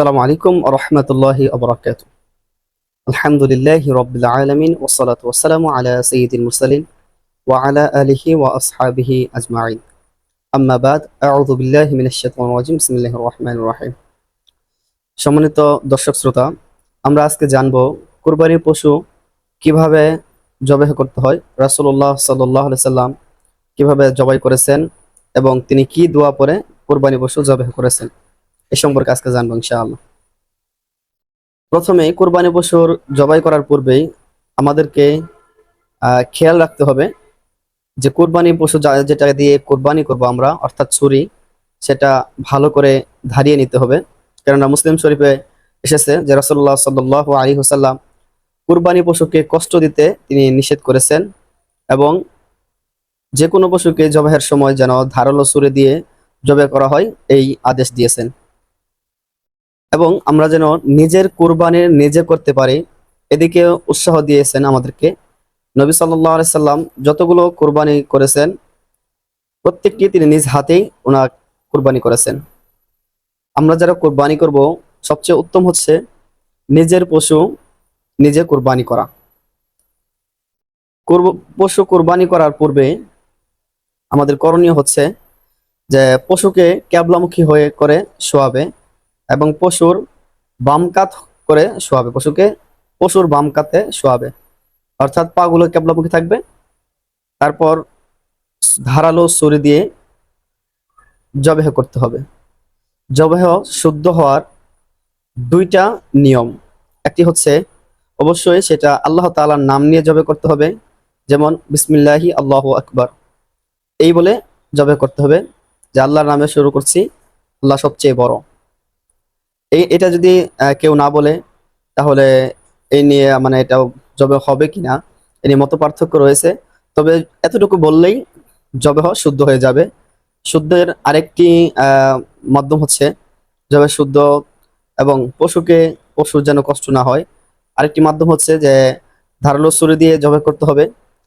আসসালামু আলাইকুম রহমতুল্লাহি আবরাকাত আলহামদুলিল্লাহ রবিল আলমিন ওসলাত ওসালামু আলা সঈদুল মুরসালিন ওয়া আলা আলিহি ওয়া আসহাবিহি আজমাইন। আম্মা বাদ, আউযু বিল্লাহি মিনাশ শাইতানির রাজিম, বিসমিল্লাহির রহমানির রহিম। সম্মানিত দর্শক শ্রোতা, আমরা আজকে জানব কুরবানির পশু কীভাবে জবাই করতে হয়, রাসূলুল্লাহ সাল্লাল্লাহু আলাইহি সাল্লাম কীভাবে জবাই করেছেন এবং তিনি কি দোয়া পরে কুরবানি পশু জবাই করেছেন। এ সম্পর্কে আজকে জানব ইনশাআল্লাহ। প্রথমে কোরবানি পশুর জবাই করার পূর্বেই আমাদেরকে খেয়াল রাখতে হবে যে কোরবানি পশু যেটা দিয়ে কোরবানি করব আমরা, অর্থাৎ ছুরি, সেটা ভালো করে ধারিয়ে নিতে হবে। কেননা মুসলিম শরীফে এসেছে যে রাসূলুল্লাহ সাল্লাল্লাহু আলাইহি ওয়াসাল্লাম কুরবানি পশুকে কষ্ট দিতে তিনি নিষেধ করেছেন এবং যে কোনো পশুকে জবাহের সময় যেন ধারালো সুরে দিয়ে জবাই করা হয়, এই আদেশ দিয়েছেন। এবং আমরা যেন নিজের কুরবানির নিজে করতে পারি, এদিকে উৎসাহ দিয়েছেন আমাদেরকে। নবী সাল্লাহ সাল্লাম যতগুলো কোরবানি করেছেন, প্রত্যেকটি তিনি নিজ হাতেই ওনার কোরবানি করেছেন। আমরা যারা কোরবানি করব, সবচেয়ে উত্তম হচ্ছে নিজের পশু নিজে কুরবানি করা। পশু কুরবানি করার পূর্বে আমাদের করণীয় হচ্ছে যে পশুকে ক্যাবলামুখী হয়ে করে শোয়াবে। এবং পশুর বাম কাত করে শোয়াবে, পশুকে পশুর বাম কাতে শোয়াবে। অর্থাৎ পাগুলো কেবলামুখী থাকবে। তারপর ধারালো ছুরি দিয়ে জবেহ করতে হবে। জবেহ শুদ্ধ হওয়ার দুইটা নিয়ম। একটি হচ্ছে, অবশ্যই সেটা আল্লাহ তালার নাম নিয়ে জবে করতে হবে, যেমন, বিসমিল্লাহি আল্লাহ আকবার এই বলে জবে করতে হবে, যে আল্লাহর নামে শুরু করছি, আল্লাহ সবচেয়ে বড়। এই, এটা যদি কেউ না বলে, তাহলে এই নিয়ে মানে এটা জবে হবে কিনা, এ নিয়ে মত পার্থক্য রয়েছে। তবে এতটুকু বললেই জবে শুদ্ধ হয়ে যাবে। শুদ্ধের আরেকটি মাধ্যম হচ্ছে জবে শুদ্ধ এবং পশুকে পশুর যেন কষ্ট না হয়। আরেকটি মাধ্যম হচ্ছে যে, ধারালো ছুরি দিয়ে জবে করতে হবে।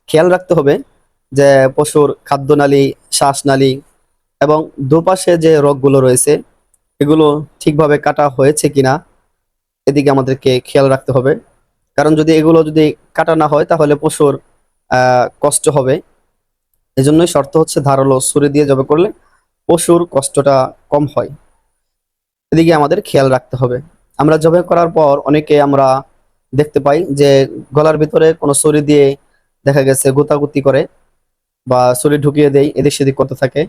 খেয়াল রাখতে হবে যে, পশুর খাদ্যনালী, শ্বাসনালী এবং দুপাশে যে রোগগুলো রয়েছে এগুলো ঠিকভাবে কাটা হয়েছে কিনা, এদিকে আমাদেরকে খেয়াল রাখতে হবে। কারণ যদি এগুলো যদি কাটা না হয়, তাহলে পশুর কষ্ট হবে। এজন্যই শর্ত হচ্ছে ধারালো ছুরি দিয়ে জবে করলে পশুর কষ্টটা কম হয়। এদিকে আমাদের খেয়াল রাখতে হবে। আমরা জবে করার পর অনেকে আমরা দেখতে পাই যে গলার ভিতরে কোনো ছুরি দিয়ে দেখা গেছে গুতাগুতি করে বা ছুরি ঢুকিয়ে দেয়, এদিক সেদিক করতে থাকে।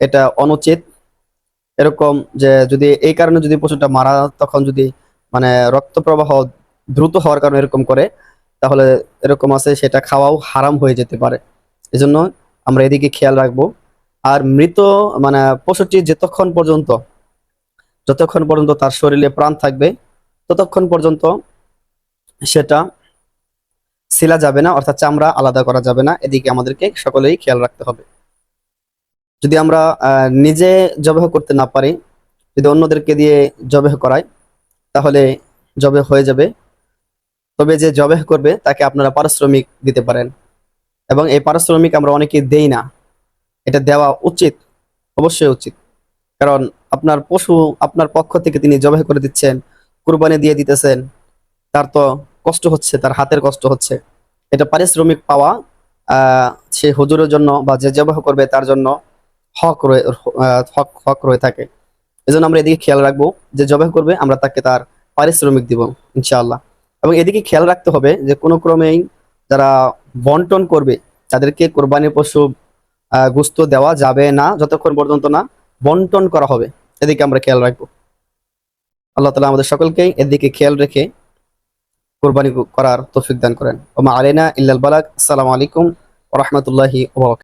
এটা অনুচিত। এরকম যে যদি এই কারণে যদি পশুটা মারা তখন যদি মানে রক্ত প্রবাহ দ্রুত হওয়ার কারণে এরকম করে, তাহলে এরকম আছে সেটা খাওয়াও হারাম হয়ে যেতে পারে। এজন্য আমরা এদিকে খেয়াল রাখব। আর মৃত মানে পশুটি যতক্ষণ পর্যন্ত যতক্ষণ পর্যন্ত তার শরীরে প্রাণ থাকবে, ততক্ষণ পর্যন্ত সেটা ছিলা যাবে না, অর্থাৎ চামড়া আলাদা করা যাবে না। এদিকে আমাদেরকে সকলেই খেয়াল রাখতে হবে। যদি আমরা নিজে জবেহ করতে না পারি, যদি অন্যদেরকে দিয়ে জবেহ করাই, তাহলে জবে হয়ে যাবে। তবে যে জবেহ করবে, তাকে আপনারা পারিশ্রমিক দিতে পারেন। এবং এই পারিশ্রমিক আমরা অনেকে দেই না। এটা দেওয়া উচিত, অবশ্যই উচিত। কারণ আপনার পশু, আপনার পক্ষ থেকে তিনি জবাই করে দিচ্ছেন, কুরবানি দিয়ে দিতেছেন, তার তো কষ্ট হচ্ছে, তার হাতের কষ্ট হচ্ছে। এটা পারিশ্রমিক পাওয়া সে হুজুরের জন্য বা যে জবাহ করবে তার জন্য হক হক হক রয়ে থাকে। এজন্য আমরা এদিকে খেয়াল রাখব যে জবাহ করবে আমরা তাকে তার পারিশ্রমিক দিব, ইনশাআল্লাহ। এবং এদিকে খেয়াল রাখতে হবে যে কোনো ক্রমেই যারা বন্টন করবে, তাদেরকে কোরবানির পশু গুস্ত দেওয়া যাবে না, যতক্ষণ পর্যন্ত না বন্টন করা হবে। এদিকে আমরা খেয়াল রাখব। আল্লাহ তালা আমাদের সকলকেই এদিকে খেয়াল রেখে কোরবানি করার তৌফিক দান করেন। ওমা আলাইনা ইল্লাল বালাক আসসালামু আলাইকুম রাহমাতুল্লাহি ওয়া বারাকাতুহু।